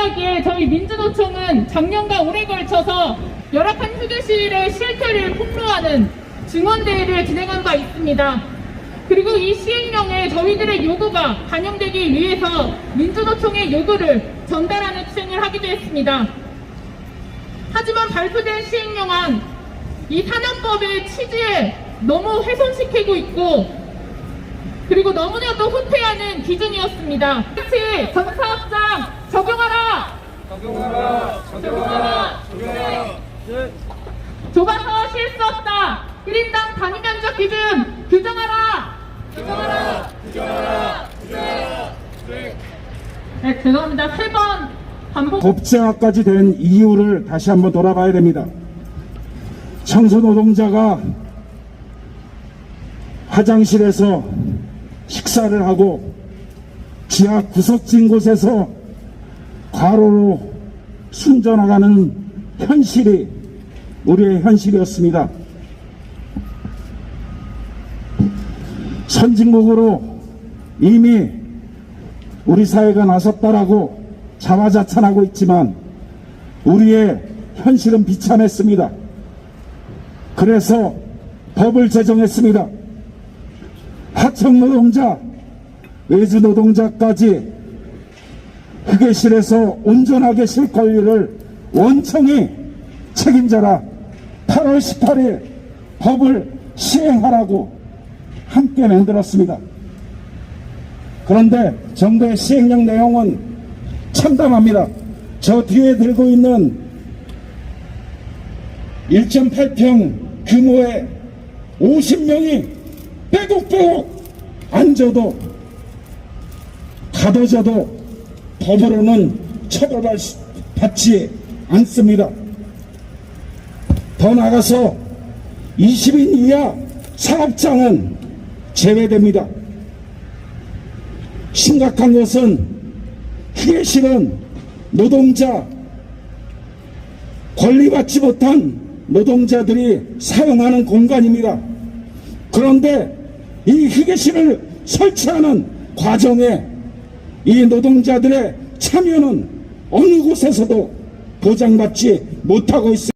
감사하게 저희 민주노총은 작년과 올해 걸쳐서 열악한 휴게실의 실태를 폭로하는 증언대회를 진행한 바 있습니다. 그리고 이 시행령에 저희들의 요구가 반영되기 위해서 민주노총의 요구를 전달하는 투쟁을 하기도 했습니다. 하지만 발표된 시행령안 이 산업법의 취지에 너무 훼손시키고 있고 그리고 너무나도 후퇴하는 기준이었습니다. 특히 전사업장 적용하라! 적용하라! 적용하라! 좁아서 쉴수 없다! 1인당 단위 면적 기준 규정하라! 규정하라! 규정하라! 규정하라! 네, 죄송합니다. 세 번 반복. 법제화까지 된 이유를 다시 한번 돌아봐야 됩니다. 청소 노동자가 화장실에서 식사를 하고 지하 구석진 곳에서 과로로 숨져나가는 현실이 우리의 현실이었습니다. 선진국으로 이미 우리 사회가 나섰다라고 자화자찬하고 있지만 우리의 현실은 비참했습니다. 그래서 법을 제정했습니다. 하청 노동자, 외주 노동자까지 휴게실에서 온전하게 쉴 권리를 원청이 책임져라. 8월 18일 법을 시행하라고 함께 만들었습니다. 그런데 정부의 시행령 내용은 참담합니다. 저 뒤에 들고 있는 1.8평 규모의 50명이 빼곡빼곡 앉아도 가둬져도 법으로는 처벌받지 않습니다. 더 나아가서 20인 이하 사업장은 제외됩니다. 심각한 것은 휴게실은 노동자 권리받지 못한 노동자들이 사용하는 공간입니다. 그런데 이 휴게실을 설치하는 과정에 이 노동자들의 참여는 어느 곳에서도 보장받지 못하고 있습니다.